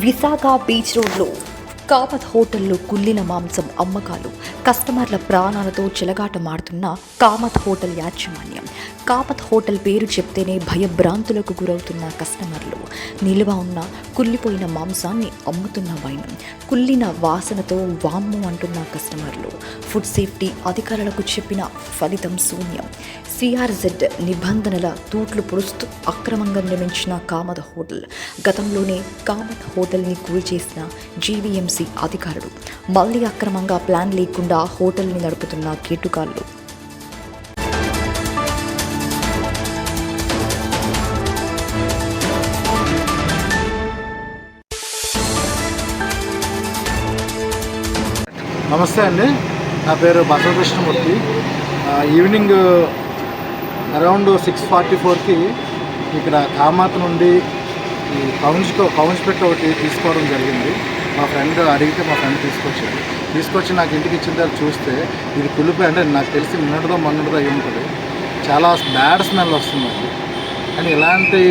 Visakha beach రోడ్లో కామత్ హోటల్లో కుళ్ళిన మాంసం అమ్మకాలు. కస్టమర్ల ప్రాణాలతో చెలగాటమాడుతున్న కామత్ హోటల్ యాజమాన్యం. కాపత్ హోటల్ పేరు చెప్తేనే భయభ్రాంతులకు గురవుతున్న కస్టమర్లు. నిలువ ఉన్న కుళ్ళిపోయిన మాంసాన్ని అమ్ముతున్న వైన్ కుళ్ళిన వాసనతో వామ్ము అంటున్న కస్టమర్లు. ఫుడ్ సేఫ్టీ అధికారులకు చెప్పిన ఫలితం శూన్యం. సిఆర్జెడ్ నిబంధనల తూట్లు పొడుస్తూ అక్రమంగా నిర్మించిన కామత్ హోటల్. గతంలోనే కామత్ హోటల్ని కూల్చేసిన జీవీఎంసీ అధికారులు. మళ్ళీ అక్రమంగా ప్లాన్ లేకుండా హోటల్ని నడుపుతున్న కేటుకాళ్ళు నమస్తే అండి. నా పేరు Basavakrishnamurthy evening around six forty ఫోర్కి ఇక్కడ కామాత నుండి ఈ కౌన్స్ కౌన్స్ పెట్టి ఒకటి తీసుకోవడం జరిగింది. మా ఫ్రెండ్ అడిగితే మా ఫ్రెండ్ తీసుకొచ్చింది తీసుకొచ్చి నాకు ఇంటికి ఇచ్చిన తర్వాత చూస్తే ఇది కులిపోయి అంటే నాకు తెలిసి నిన్నటిదో మొన్నటిదో అయి ఉంటుంది. చాలా బ్యాడ్ స్మెల్ వస్తుందండి. కానీ ఇలాంటి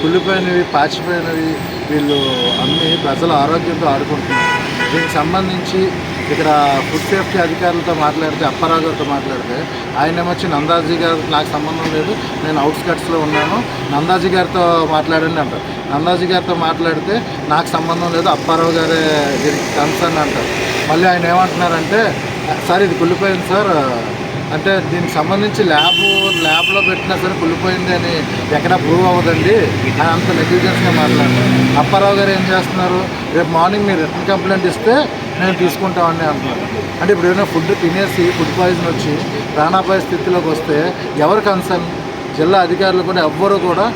కుళ్ళిపోయినవి పాచిపోయినవి వీళ్ళు అమ్మి ప్రజల ఆరోగ్యంతో ఆడుకుంటున్నారు. దీనికి సంబంధించి ఇక్కడ ఫుడ్ సేఫ్టీ అధికారులతో మాట్లాడితే అప్పారావు గారితో మాట్లాడితే ఆయన ఏమొచ్చి నందాజీ గారు నాకు సంబంధం లేదు నేను అవుట్స్కట్స్లో ఉన్నాను నందాజీ గారితో మాట్లాడండి అంటారు. నందాజీ గారితో మాట్లాడితే నాకు సంబంధం లేదు అప్పారావు గారే దీనికి కన్సర్న్ అంటారు. మళ్ళీ ఆయన ఏమంటున్నారంటే సార్ ఇది కుళ్ళిపోయింది సార్ అంటే దీనికి సంబంధించి ల్యాబ్ ల్యాబ్లో పెట్టినా సరే కుళ్ళిపోయింది అని ఎక్కడ ప్రూవ్ అవ్వదండి. అని అంత నెగ్లిజెన్స్గా మాట్లాడారు అప్పారావు గారు ఏం చేస్తున్నారు? రేపు మార్నింగ్ మీరు రిటర్న్ కంప్లైంట్ ఇస్తే నేను తీసుకుంటామని అంటున్నారు. అంటే ఇప్పుడు ఏమైనా ఫుడ్ తినేసి ఫుడ్ పాయిజన్ వచ్చి ప్రాణాపాయ స్థితిలోకి వస్తే ఎవరు కన్సర్న్? జిల్లా అధికారులు కూడా ఎవ్వరూ కూడా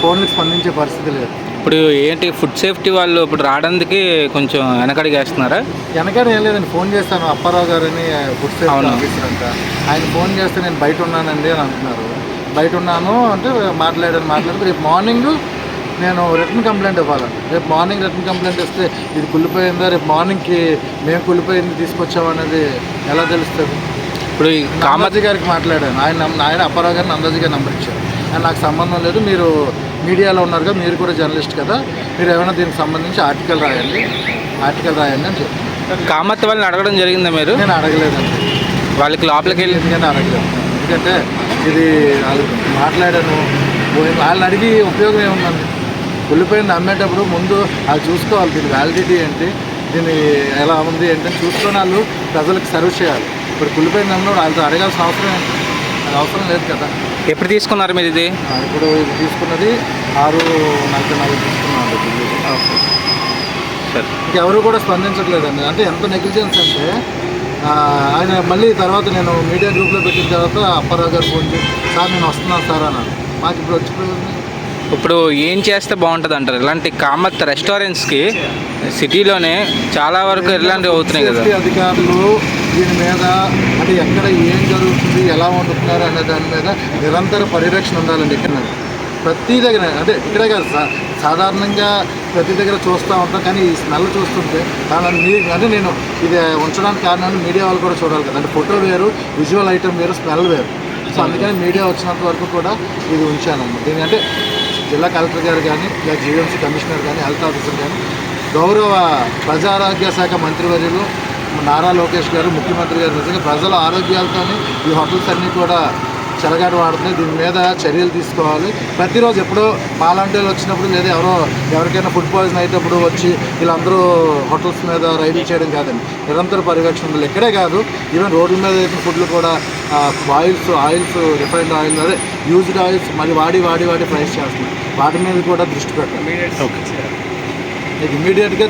ఫోన్కి స్పందించే పరిస్థితి లేదు. ఇప్పుడు ఏంటి ఫుడ్ సేఫ్టీ వాళ్ళు ఇప్పుడు రావడానికి కొంచెం వెనకడికి వేస్తున్నారా వెనకాల ఏం లేదండి ఫోన్ చేస్తాను. అప్పారావు గారని ఫుడ్ సేఫ్టీ అవును. ఆఫీసర్ అంట ఆయన ఫోన్ చేస్తే నేను బయట ఉన్నానండి అని అంటున్నారు. బయట ఉన్నాను అంటే మాట్లాడాను మాట్లాడితే రేపు మార్నింగ్ నేను రిటర్న్ కంప్లైంట్ ఇవ్వాలండి రేపు మార్నింగ్ రిటర్న్ కంప్లైంట్ ఇస్తే ఇది కుళ్ళిపోయిందా? రేపు మార్నింగ్కి మేము కుళ్ళిపోయింది తీసుకొచ్చామనేది ఎలా తెలుస్తుంది? ఇప్పుడు ఈ కామాజీ గారికి మాట్లాడాను. ఆయన ఆయన అప్పారావు గారిని నందాజీ గారు నెంబర్ ఇచ్చారు. ఆయన నాకు సంబంధం లేదు మీరు మీడియాలో ఉన్నారు కదా మీరు కూడా జర్నలిస్ట్ కదా మీరు ఏమైనా దీనికి సంబంధించి ఆర్టికల్ రాయండి ఆర్టికల్ రాయండి అని చెప్పి కామత్ వాళ్ళని అడగడం జరిగిందా మీరు? నేను అడగలేదండి. వాళ్ళకి లోపలికి వెళ్ళి ఎందుకంటే అడగలేదు? ఎందుకంటే ఇది వాళ్ళు మాట్లాడాను వాళ్ళని అడిగి ఉపయోగం ఏముందండి? వెళ్ళిపోయింది అమ్మేటప్పుడు ముందు అది చూసుకోవాలి దీని వ్యాలిడిటీ ఏంటి దీని ఎలా ఉంది ఏంటి అని చూసుకొని వాళ్ళు ప్రజలకు సర్వ్ చేయాలి. ఇప్పుడు కుళ్ళిపోయింది అన్నప్పుడు వాళ్ళతో అడగాల్సిన అవసరం ఏంటి? అవసరం లేదు కదా. ఎప్పుడు తీసుకున్నారు మీరు ఇది? ఇప్పుడు ఇది తీసుకున్నది ఆరు నలభై నాలుగు తీసుకున్నాను సరే. ఇంకెవరు కూడా స్పందించట్లేదండి. అంటే ఎంత నెగ్లిజెన్స్ అంటే ఆయన మళ్ళీ తర్వాత నేను మీడియా గ్రూప్లో పెట్టిన తర్వాత అప్పారావు గారు ఫోన్ చేసి సార్ నేను వస్తున్నాను సార్ అన్నాను మాకు ఇప్పుడు వచ్చిపోయింది. ఇప్పుడు ఏం చేస్తే బాగుంటుంది అంటారు ఇలాంటి కామత్ రెస్టారెంట్స్కి సిటీలోనే చాలా వరకు ఇలాంటివి అవుతున్నాయి కదా. అధికారులు దీని మీద అంటే ఎక్కడ ఏం జరుగుతుంది ఎలా వండుతున్నారు అనే దాని మీద నిరంతర పరిరక్షణ ఉండాలండి ఇక్కడ. ప్రతి దగ్గర అంటే ఇక్కడే కాదు సా సాధారణంగా ప్రతి దగ్గర చూస్తూ ఉంటాం కానీ ఈ స్మెల్ చూస్తుంటే దాని మీ అంటే నేను ఇది ఉంచడానికి కారణం మీడియా వాళ్ళు కూడా చూడాలి కదా. అంటే ఫోటో వేరు విజువల్ ఐటమ్ వేరు స్మెల్ వేరు. సో అందుకని మీడియా వచ్చినంత వరకు కూడా ఇది ఉంచాను దీని అంటే జిల్లా కలెక్టర్ గారు కానీ లేదా జీవీఎంసీ కమిషనర్ కానీ హెల్త్ ఆఫీసర్ కానీ గౌరవ ప్రజారోగ్య శాఖ మంత్రివర్యులు నారా లోకేష్ గారు ముఖ్యమంత్రి గారు నిజంగా ప్రజల ఆరోగ్యాలతోనే ఈ హోటల్స్ అన్నీ కూడా చెలగాడు వాడుతున్నాయి. దీని మీద చర్యలు తీసుకోవాలి. ప్రతిరోజు ఎప్పుడో పాలంటీలు వచ్చినప్పుడు లేదా ఎవరో ఎవరికైనా ఫుడ్ పాయిజన్ అయ్యేటప్పుడు వచ్చి వీళ్ళందరూ హోటల్స్ మీద రైడ్లు చేయడం కాదండి. నిరంతర పర్యవేక్షణ ఉండాలి. ఇక్కడే కాదు ఈవెన్ రోడ్ల మీద వేసిన ఫుడ్లు కూడా ఆయిల్స్ ఆయిల్స్ రిఫైన్డ్ ఆయిల్ అదే యూజ్డ్ ఆయిల్స్ మళ్ళీ వాడి వాడి వాడి ఫ్రైస్ చేస్తున్నాయి వాటి మీద కూడా దృష్టి పెట్టాలి. ఓకే. ఇమీడియట్గా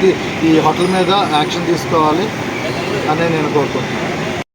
ఈ హోటల్ మీద యాక్షన్ తీసుకోవాలి అని నేను కోరుకుంటున్నాను.